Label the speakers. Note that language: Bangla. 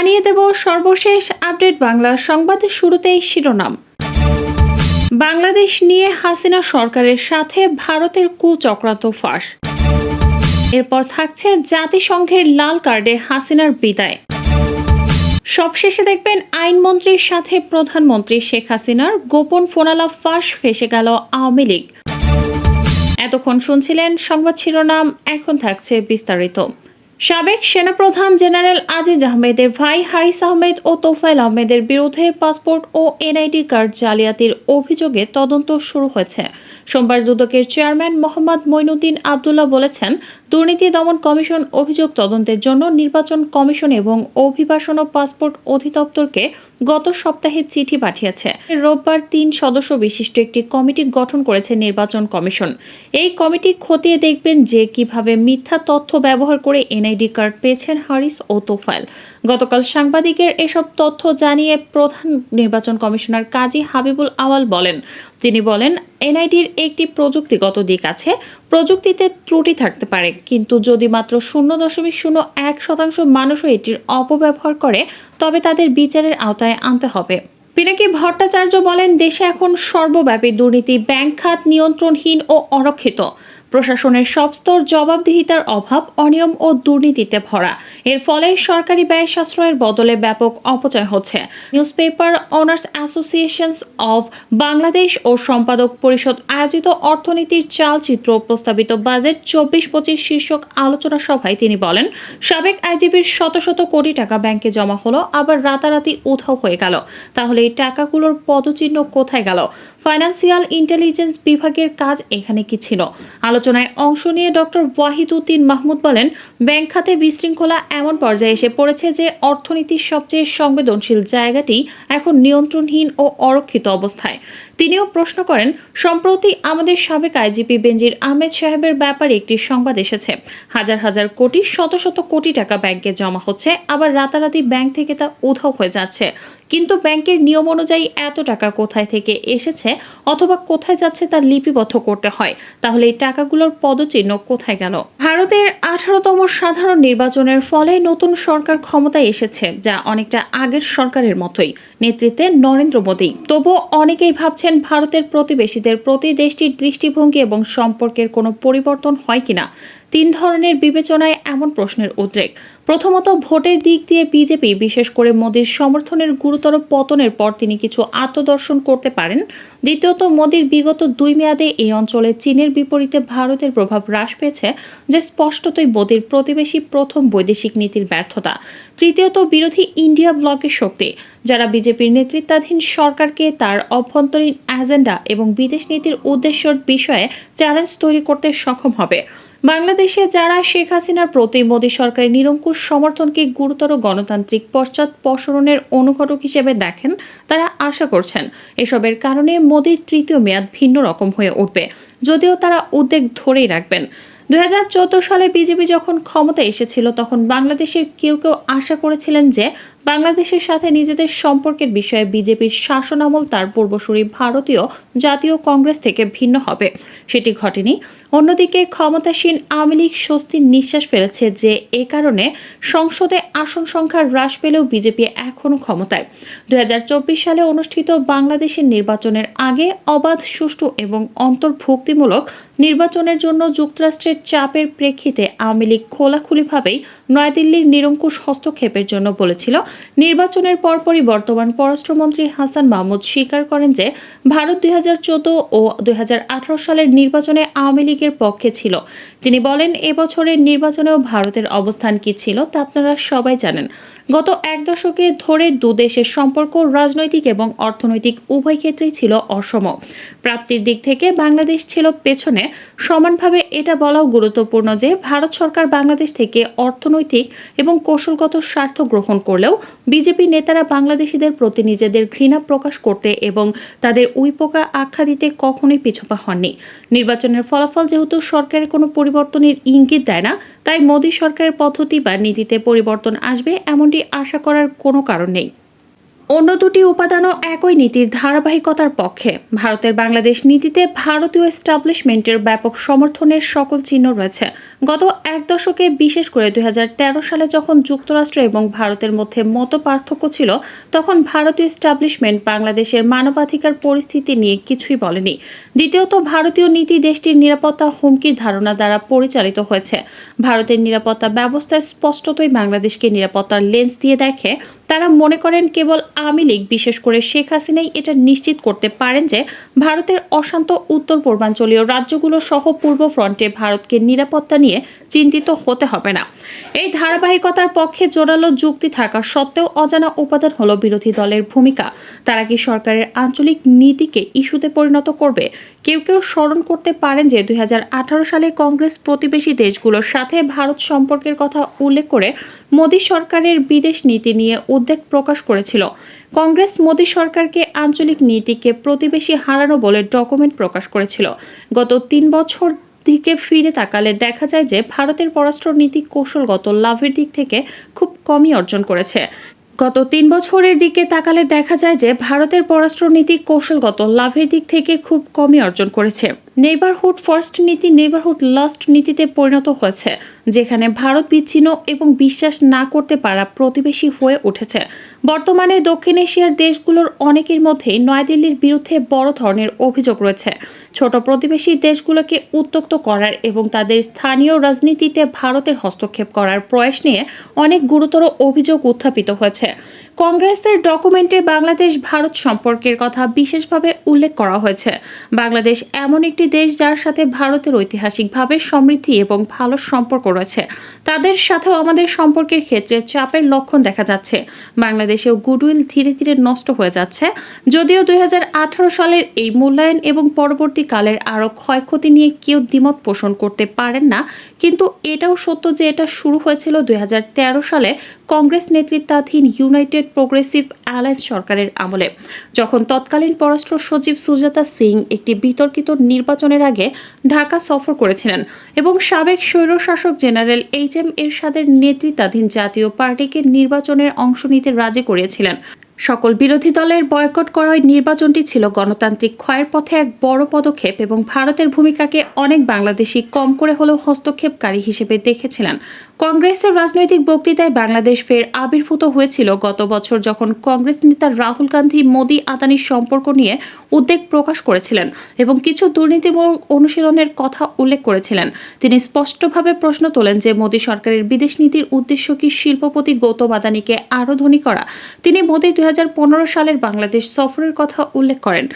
Speaker 1: জানিয়ে দেব সর্বশেষ আপডেট বাংলা সংবাদের শুরুতেই শিরোনাম। বাংলাদেশ নিয়ে হাসিনা সরকারের সাথে ভারতের কুচক্রান্ত ফাঁস। এরপর থাকছে জাতিসংঘের লাল কার্ডে হাসিনার বিদায়। সবশেষে দেখবেন আইনমন্ত্রীর সাথে প্রধানমন্ত্রী শেখ হাসিনার গোপন ফোনালাপ ফাঁস ফেসে গেল আওয়ামী লীগ। এতক্ষণ শুনছিলেন সংবাদ শিরোনাম, এখন থাকছে বিস্তারিত। সাবেক সেনাপ্রধান জেনারেল আজিজ আহমেদের ভাই হারিস আহমেদ ও তোফাইল আহমেদের বিরুদ্ধে পাসপোর্ট ও এনআইডি কার্ড জালিয়াতির অভিযোগে তদন্ত শুরু হয়েছে। সোমবার দুদকের চেয়ারম্যান মোহাম্মদ মইনুদ্দিন আবদুল্লাহ বলেছেন, দুর্নীতি দমন কমিশন অভিযোগ তদন্তের জন্য নির্বাচন কমিশন এবং অভিবাসন ও পাসপোর্ট অধিদপ্তরকে গত সপ্তাহে চিঠি পাঠিয়েছে। রোববার তিন সদস্য বিশিষ্ট একটি কমিটি গঠন করেছে নির্বাচন কমিশন। এই কমিটি খতিয়ে দেখবেন যে কীভাবে মিথ্যা তথ্য ব্যবহার করে এনআইডি কার্ড পেয়েছেন হারিস ও তোফাইল গতকাল সাংবাদিকের এসব তথ্য জানিয়ে প্রধান নির্বাচন কমিশনার কাজী হাবিবুল আওয়াল বলেন, তিনি বলেন, এনআইডির একটি প্রযুক্তিগত দিক আছে। প্রযুক্তিতে ত্রুটি থাকতে পারে, কিন্তু যদি মাত্র শূন্য দশমিক শূন্য এক শতাংশ মানুষও এটির অপব্যবহার করে, তবে তাদের বিচারের আওতায় আনতে হবে। পিনাকি ভট্টাচার্য বলেন, দেশে এখন সর্বব্যাপী দুর্নীতি, ব্যাংক খাত নিয়ন্ত্রণহীন ও অরক্ষিত। প্রশাসনের সব স্তর জবাবদিহিতার অভাব, অনিয়ম ও দুর্নীতিতে ভরা। এর ফলে সরকারি ব্যয় সাশ্রয়ের বদলে ব্যাপক অপচয় হচ্ছে। Newspaper owners associations of Bangladesh ও সম্পাদক পরিষদ আয়োজিত অর্থনীতির চালচিত্র প্রস্তাবিত বাজেট চব্বিশ পঁচিশ শীর্ষক আলোচনা সভায় তিনি বলেন, সাবেক আইজিবির শত শত কোটি টাকা ব্যাংকে জমা হলো, আবার রাতারাতি উধাও হয়ে গেল। তাহলে এই টাকাগুলোর পদচিহ্ন কোথায় গেল? ফাইন্যান্সিয়াল ইন্টেলিজেন্স বিভাগের কাজ এখানে কি ছিল? আলোচনায় অংশ নিয়ে ডক্টর ওয়াহিদুদ্দিন মাহমুদ বলেন, ব্যাংক খাতে বিশৃঙ্খলা এমন পর্যায়ে এসে পড়েছে যে অর্থনীতির সবচেয়ে সংবেদনশীল জায়গাটি এখন নিয়ন্ত্রণহীন ও অরক্ষিত অবস্থায়। তিনিও প্রশ্ন করেন, সম্প্রতি আমাদের সাবেক আইজিপি বেনজির আহমেদ সাহেবের ব্যাপারে একটি সংবাদ এসেছে। হাজার হাজার কোটি, শত শত কোটি টাকা ব্যাংকে জমা হচ্ছে, আবার রাতারাতি ব্যাংক থেকে তা উধাও হয়ে যাচ্ছে। কিন্তু ব্যাংকের নিয়ম অনুযায়ী এত টাকা কোথায় থেকে এসেছে অথবা কোথায় যাচ্ছে তা লিপিবদ্ধ করতে হয়। তাহলে এই টাকাগুলোর পদচিহ্ন কোথায় গেল? ভারতের আঠারোতম সাধারণ নির্বাচনের ফলে নতুন সরকার ক্ষমতায় এসেছে, যা অনেকটা আগের সরকারের মতোই। নেতৃত্বে নরেন্দ্র মোদী। তবুও অনেকেই ভাবছেন ভারতের প্রতিবেশীদের প্রতি দেশটির দৃষ্টিভঙ্গি এবং সম্পর্কের কোনো পরিবর্তন হয় কিনা। তিন ধরনের বিবেচনায় এমন প্রশ্নের উদ্রেক। প্রথমত, ভোটের দিক দিয়ে বিজেপি, বিশেষ করে মোদীর সমর্থনের গুরুতর পতনের পর তিনি কিছু আত্মদর্শন করতে পারেন। দ্বিতীয়ত, মোদীর বিগত দুই মেয়াদে এই অঞ্চলে চীনের বিপরীতে ভারতের প্রভাব হ্রাস পেয়েছে, যে স্পষ্টতই মোদীর প্রতিবেশী প্রথম বৈদেশিক নীতির ব্যর্থতা। তৃতীয়ত, বিরোধী ইন্ডিয়া ব্লকের শক্তি, যারা বিজেপির নেতৃত্বাধীন সরকারকে তার অভ্যন্তরীণ এজেন্ডা এবং বিদেশ নীতির উদ্দেশ্যের বিষয়ে চ্যালেঞ্জ তৈরি করতে সক্ষম হবে। বাংলাদেশে যারা শেখ হাসিনার প্রতি মোদী সরকারের নিরঙ্কুশ সমর্থনকে গুরুতর গণতান্ত্রিক পশ্চাৎ পশ্চাৎপসরণের অনুঘটক হিসেবে দেখেন, তারা আশা করছেন এসবের কারণে মোদীর তৃতীয় মেয়াদ ভিন্ন রকম হয়ে উঠবে। যদিও তারা উদ্বেগ ধরেই রাখবেন। দুই হাজার চোদ্দ সালে বিজেপি যখন ক্ষমতা এসেছিল, তখন বাংলাদেশের কেউ কেউ আশা করেছিলেন যে বাংলাদেশের সাথে নিজেদের সম্পর্কের বিষয়ে বিজেপির শাসনামল তার পূর্বসূরি ভারতীয় জাতীয় কংগ্রেস থেকে ভিন্ন হবে। সেটি ঘটেনি। অন্যদিকে ক্ষমতাসীন আওয়ামী লীগ স্বস্তির নিঃশ্বাস ফেলেছে যে এ কারণে সংসদে আসন সংখ্যা হ্রাস পেলেও বিজেপি এখনও ক্ষমতায়। দুই হাজার চব্বিশ সালে অনুষ্ঠিত বাংলাদেশের নির্বাচনের আগে অবাধ, সুষ্ঠু এবং অন্তর্ভুক্তিমূলক নির্বাচনের জন্য যুক্তরাষ্ট্রের চাপের প্রেক্ষিতে আওয়ামী লীগ খোলাখুলিভাবেই নয়াদিল্লির নিরঙ্কুশ হস্তক্ষেপের জন্য বলেছিল নির্বাচনের পরপরই বর্তমান পররাষ্ট্রমন্ত্রী হাসান মাহমুদ স্বীকার করেন যে ভারত দুই হাজার চোদ্দ ও দুই হাজার আঠারো সালের নির্বাচনে আওয়ামী লীগের পক্ষে ছিল। তিনি বলেন এবছরের নির্বাচনেও ভারতের অবস্থান কি ছিল তা আপনারা সবাই জানেন। গত এক দশকে ধরে দু দেশের সম্পর্ক রাজনৈতিক এবং অর্থনৈতিক উভয় ক্ষেত্রেই ছিল অসম। প্রাপ্তির দিক থেকে বাংলাদেশ ছিল পেছনে। সমানভাবে এটা বলাও গুরুত্বপূর্ণ যে ভারত সরকার বাংলাদেশ থেকে অর্থনৈতিক এবং কৌশলগত স্বার্থ গ্রহণ করলেও বিজেপি নেতারা বাংলাদেশিদের প্রতি নিজেদের ঘৃণা প্রকাশ করতে এবং তাদের উইপোকা আখ্যা দিতে কখনোই পিছপা হননি। নির্বাচনের ফলাফল যেহেতু সরকারের কোনো পরিবর্তনের ইঙ্গিত দেয় না, তাই মোদী সরকারের পদ্ধতি বা নীতিতে পরিবর্তন আসবে এমনটি আশা করার কোনো কারণ নেই। অন্য দুটি উপাদানও একই নীতির ধারাবাহিকতার পক্ষে। ভারতের বাংলাদেশ নীতিতে ভারতীয় এস্টাবলিশমেন্টের ব্যাপক সমর্থনের সকল চিহ্ন রয়েছে। গত এক দশকে বিশেষ করে দু হাজার তেরো সালে যখন যুক্তরাষ্ট্র এবং ভারতের মধ্যে মত পার্থক্য ছিল, তখন ভারতীয় এস্টাবলিশমেন্ট বাংলাদেশের মানবাধিকার পরিস্থিতি নিয়ে কিছুই বলেনি। দ্বিতীয়ত, ভারতীয় নীতি দেশটির নিরাপত্তা হুমকির ধারণা দ্বারা পরিচালিত হয়েছে। ভারতের নিরাপত্তা ব্যবস্থায় স্পষ্টতই বাংলাদেশকে নিরাপত্তার লেন্স দিয়ে দেখে তারা মনে করেন কেবল আওয়ামী লীগ, বিশেষ করে শেখ হাসিনাই এটা নিশ্চিত করতে পারেন যে ভারতের অশান্ত উত্তর পূর্বাঞ্চলীয় রাজ্যগুলো সহ পূর্ব ফ্রন্টে ভারতকে নিরাপত্তা নিয়ে চিন্তিত হতে হবে না। এই ধারাবাহিকতার পক্ষে জোরালো যুক্তি থাকা সত্ত্বেও অজানা উপাদান হলো বিরোধী দলের ভূমিকা। তারা কি সরকারের আঞ্চলিক নীতিকে ইস্যুতে পরিণত করবে? কেউ কেউ স্মরণ করতে পারেন যে দু হাজার আঠারো সালে কংগ্রেস প্রতিবেশী দেশগুলোর সাথে ভারত সম্পর্কের কথা উল্লেখ করে মোদী সরকারের বিদেশ নীতি নিয়ে উদ্বেগ প্রকাশ করেছিল। কংগ্রেস মোদী সরকারকে আঞ্চলিক নীতিকে প্রতিবেশী হারানো বলে ডকুমেন্ট প্রকাশ করেছিল। গত তিন বছর দিকে ফিরে তাকালে দেখা যায় যে ভারতের পররাষ্ট্রনীতি কৌশলগত লাভের দিক থেকে খুব কমই অর্জন করেছে। গত তিন বছরের দিকে তাকালে দেখা যায় যে ভারতের পররাষ্ট্রনীতি কৌশলগত লাভের দিক থেকে খুব কমই অর্জন করেছে। নেইবারহুড ফার্স্ট নীতি নেইবারহুড লাস্ট নীতিতে পরিণত হয়েছে, যেখানে ভারত বিচ্ছিন্ন এবং বিশ্বাস না করতে পারা প্রতিবেশী হয়ে উঠেছে। বর্তমানে দক্ষিণ এশিয়ার দেশগুলোর অনেকের মধ্যেই নয়াদিল্লির বিরুদ্ধে বড় ধরনের অভিযোগ রয়েছে। ছোট প্রতিবেশী দেশগুলোকে উত্তক্ত করার এবং তাদের স্থানীয় রাজনীতিতে ভারতের হস্তক্ষেপ করার প্রয়াস নিয়ে অনেক গুরুতর অভিযোগ উত্থাপিত হয়েছে। কংগ্রেসের ডকুমেন্টে বাংলাদেশ ভারত সম্পর্কের কথা বিশেষভাবে উল্লেখ করা হয়েছে। বাংলাদেশ এমন একটি দেশ যার সাথে ভারতের ঐতিহাসিকভাবে সমৃদ্ধি এবং ভালো সম্পর্ক রয়েছে, তাদের সাথেও আমাদের সম্পর্কের ক্ষেত্রে চাপের লক্ষণ দেখা যাচ্ছে। বাংলাদেশেও গুডউইল ধীরে ধীরে নষ্ট হয়ে যাচ্ছে। যদিও দুই হাজার আঠারো সালের এই মূল্যায়ন এবং পরবর্তীকালের আরও ক্ষয়ক্ষতি নিয়ে কেউ দ্বিমত পোষণ করতে পারেন না, কিন্তু এটাও সত্য যে এটা শুরু হয়েছিল দুই হাজার তেরো সালে কংগ্রেস নেতৃত্বাধীন ইউনাইটেড প্রোগ্রেসিভ অ্যালায়েন্স সরকারের আমলে। যখন তৎকালীন পররাষ্ট্র সচিব সুজাতা সিং একটি বিতর্কিত নির্বাচনের আগে ঢাকা সফর করেছিলেন এবং সাবেক স্বৈরশাসক জেনারেল এইচ এম এরশাদের নেতৃত্বাধীন জাতীয় পার্টিকে নির্বাচনের অংশ নিতে রাজি করিয়েছিলেন সকল বিরোধী দলের বয়কট করা ওই নির্বাচনটি ছিল গণতান্ত্রিক ক্ষয়ের পথে এক বড় পদক্ষেপ এবং ভারতের ভূমিকাকে অনেক বাংলাদেশি কম করে হলেও হস্তক্ষেপকারী হিসেবে দেখেছিলেন। কংগ্রেসের রাজনৈতিক বক্তৃতায় বাংলাদেশ ফের আবির্ভূত হয়েছিল। গত বছর যখন কংগ্রেস নেতা রাহুল গান্ধী, মোদি, আদানির সম্পর্ক নিয়ে উদ্বেগ প্রকাশ করেছিলেন এবং কিছু দুর্নীতিমূলক অনুশীলনের কথা উল্লেখ করেছিলেন, তিনি স্পষ্টভাবে প্রশ্ন তোলেন যে, মোদী সরকারের বিদেশ নীতির উদ্দেশ্য কি শিল্পপতি গৌতম আদানিকে আরও ধনী করা? তিনি মোদী দুই সালের বাংলাদেশ সফরের কথা উল্লেখ করেন।